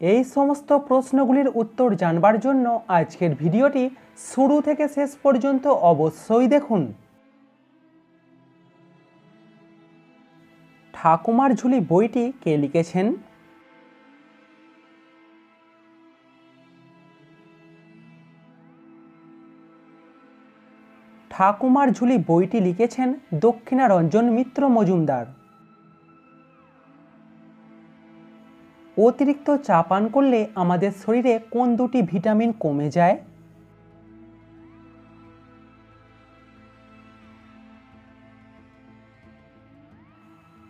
এই সমস্ত প্রশ্নগুলির উত্তর জানবার জন্য আজকের ভিডিওটি শুরু থেকে শেষ পর্যন্ত অবশ্যই দেখুন। ঠাকুমার ঝুলি বইটি কে লিখেছেন? ঠাকুমার ঝুলি বইটি লিখেছেন দক্ষিণারঞ্জন মিত্র মজুমদার। অতিরিক্ত চা পান করলে আমাদের শরীরে কোন দুটি ভিটামিন কমে যায়?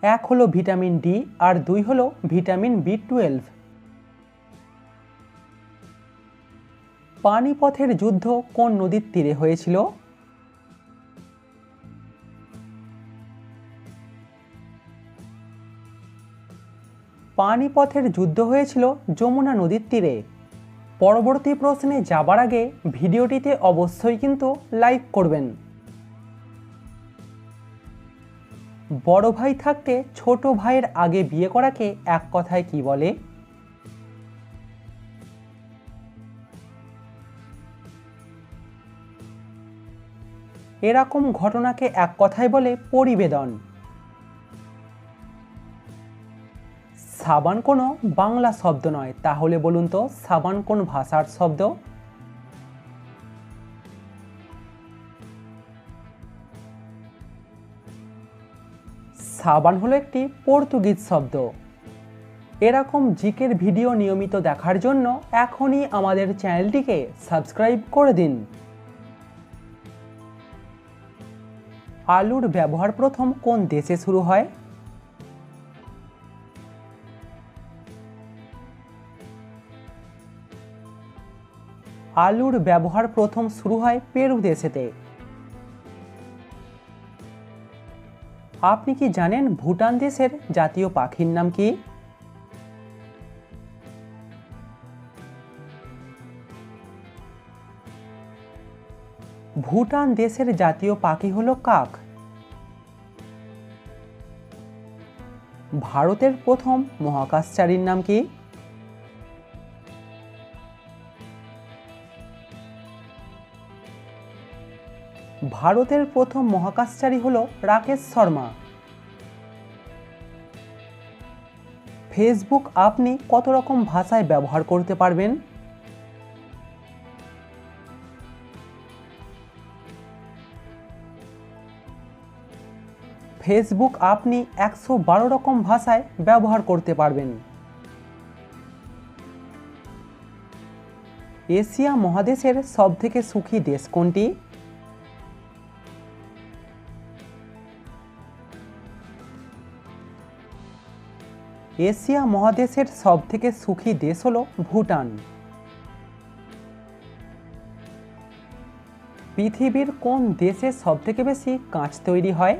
এক হলো ভিটামিন ডি আর দুই হলো ভিটামিন বি টুয়েলভ। পানিপথের যুদ্ধ কোন নদীর তীরে হয়েছিল? পানিপথের যুদ্ধ হয়েছিল যমুনা নদীর তীরে। পরবর্তী প্রশ্নে যাবার আগে ভিডিওটিতে অবশ্যই কিন্তু লাইক করবেন। বড় ভাই থাকতে ছোট ভাইয়ের আগে বিয়ে করাকে এক কথায় কি বলে? এরকম ঘটনাকে এক কথায় বলে পরিবেদন। সাবান কোনো বাংলা শব্দ নয়। তাহলে বলুন তো, সাবান কোন ভাষার শব্দ? সাবান হলো একটি পর্তুগিজ শব্দ। এরকম জিকের ভিডিও নিয়মিত দেখার জন্য এখনই আমাদের চ্যানেলটিকে সাবস্ক্রাইব করে দিন। আলুর ব্যবহার প্রথম কোন দেশে শুরু হয়? আলুর ব্যবহার প্রথম শুরু হয় পেরু দেশেতে আপনি কি জানেন ভুটান দেশের জাতীয় পাখির নাম কি? ভুটান দেশের জাতীয় পাখি হলো কাক। ভারতের প্রথম মহাকাশচারীর নাম কি? ভারতের প্রথম মহাকাশচারী হল রাকেশ শর্মা। ফেসবুক আপনি কত রকম ভাষায় ব্যবহার করতে পারবেন? ফেসবুক আপনি একশো বারো রকম ভাষায় ব্যবহার করতে পারবেন। এশিয়া মহাদেশের সবথেকে সুখী দেশ কোনটি? এশিয়া মহাদেশের সবথেকে সুখী দেশ হল ভুটান। পৃথিবীর কোন দেশে সবথেকে বেশি কাঁচ তৈরি হয়?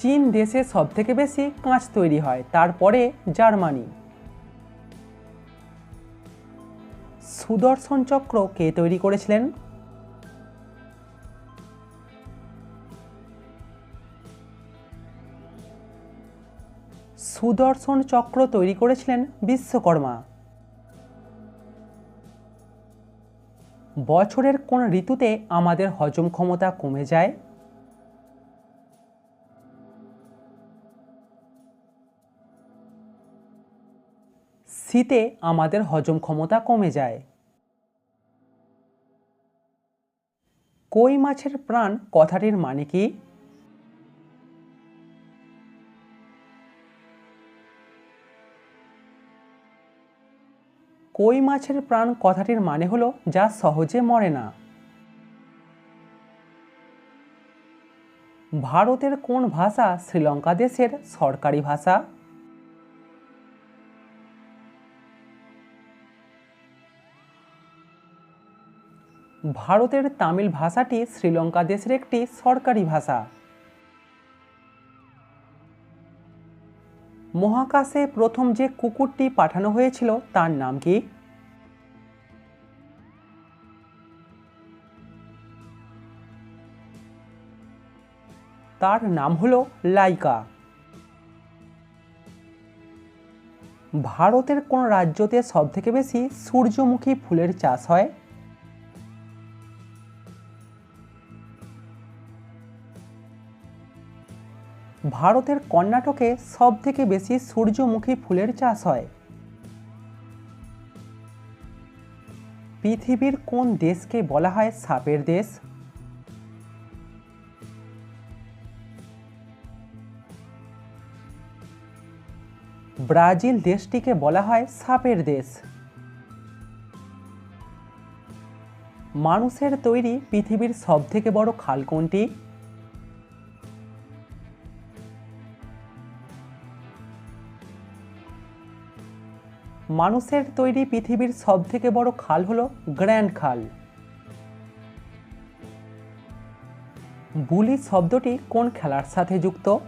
চীন দেশে সবথেকে বেশি কাঁচ তৈরি হয়, তারপরে জার্মানি। সুদর্শন চক্র কে তৈরি করেছিলেন? সুদর্শন চক্র তৈরি করেছিলেন বিশ্বকর্মা। বছরের কোন ঋতুতে আমাদের হজম ক্ষমতা কমে যায়? শীতে আমাদের হজম ক্ষমতা কমে যায়। কই মাছের প্রাণ কথাটির মানে কি? কই মাছের প্রাণ কথাটির মানে হলো, যা সহজে মরে না। ভারতের কোন ভাষা শ্রীলঙ্কা দেশের সরকারি ভাষা? ভারতের তামিল ভাষাটি শ্রীলঙ্কা দেশের একটি সরকারি ভাষা। মহাকাশে প্রথম যে কুকুরটি পাঠানো হয়েছিল, তার নাম কি? তার নাম হলো লাইকা। ভারতের কোন রাজ্যতে সবথেকে বেশি সূর্যমুখী ফুলের চাষ হয়? ভারতের কর্ণাটকে সবথেকে বেশি সূর্যমুখী ফুলের চাষ হয়। পৃথিবীর কোন দেশকে বলা হয় সাপের দেশ? ব্রাজিল দেশটিকে বলা হয় সাপের দেশ। মানুষের তৈরি পৃথিবীর সবথেকে বড় খাল কোনটি? মানুষের তৈরি পৃথিবীর সবথেকে বড় খাল হলো গ্র্যান্ড খাল। বুলি শব্দটি কোন খেলার সাথে যুক্ত?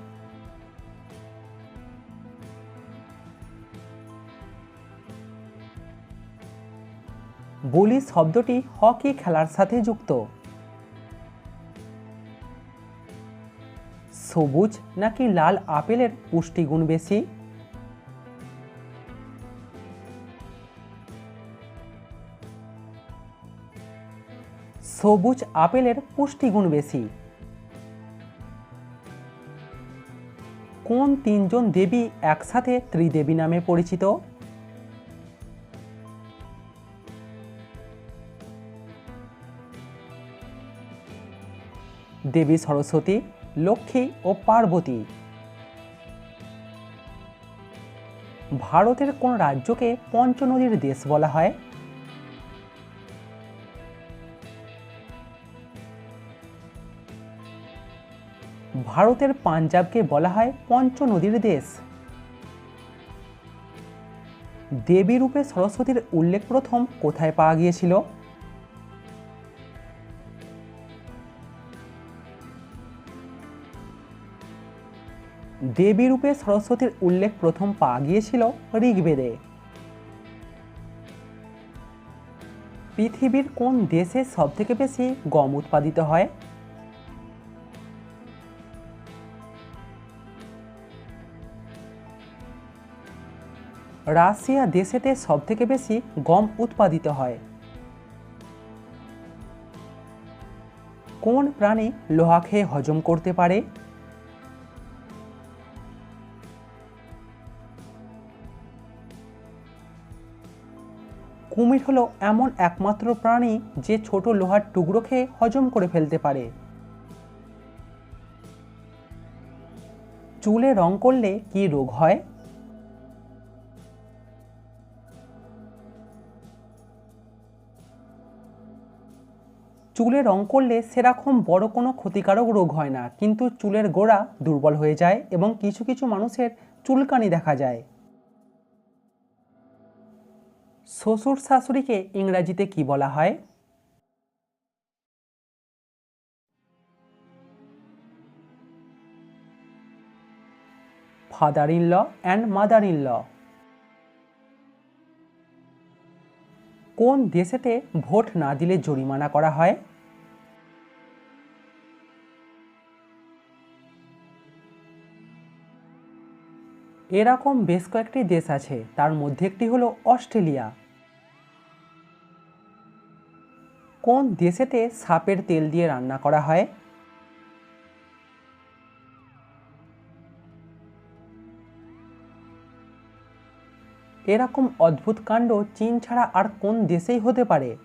বুলি শব্দটি হকি খেলার সাথে যুক্ত। সবুজ নাকি লাল আপেলের পুষ্টিগুণ বেশি? সবুজ আপেলের পুষ্টিগুণ বেশি। কোন তিনজন দেবী একসাথে ত্রিদেবী নামে পরিচিত? দেবী সরস্বতী, লক্ষ্মী ও পার্বতী। ভারতের কোন রাজ্যকে পঞ্চনদীর দেশ বলা হয়? ভারতের পাঞ্জাবকে বলা হয় পঞ্চনদীর দেশ। দেবী রূপে সরস্বতীর উল্লেখ প্রথম কোথায় পাওয়া গিয়েছিল? দেবী রূপে সরস্বতীর উল্লেখ প্রথম পাওয়া গিয়েছিল ঋগ্বেদে। পৃথিবীর কোন দেশে সবথেকে বেশি গম উৎপাদিত হয়? রাশিয়া দেশেতে সবথেকে বেশি গম উৎপাদিত হয়। কোন প্রাণী লোহা খেয়ে হজম করতে পারে? কুমির হলো এমন একমাত্র প্রাণী যে ছোট লোহার টুকরো খেয়ে হজম করে ফেলতে পারে। চুলে রং করলে কি রোগ হয়? চুলে রং করলে সেরকম বড় কোনো ক্ষতিকারক রোগ হয় না, কিন্তু চুলের গোড়া দুর্বল হয়ে যায় এবং কিছু কিছু মানুষের চুলকানি দেখা যায়। শ্বশুর শাশুড়িকে ইংরাজিতে কি বলা হয়? Father in law and mother in law কোন দেশেতে ভোট না দিলে জরিমানা করা হয়? এরকম বেশ কয়েকটি দেশ আছে, তার মধ্যে একটি হলো অস্ট্রেলিয়া। কোন দেশেতে সাপের তেল দিয়ে রান্না করা হয়? এরকম অদ্ভুত কাণ্ড চীন ছাড়া আর কোন দেশেই হতে পারে?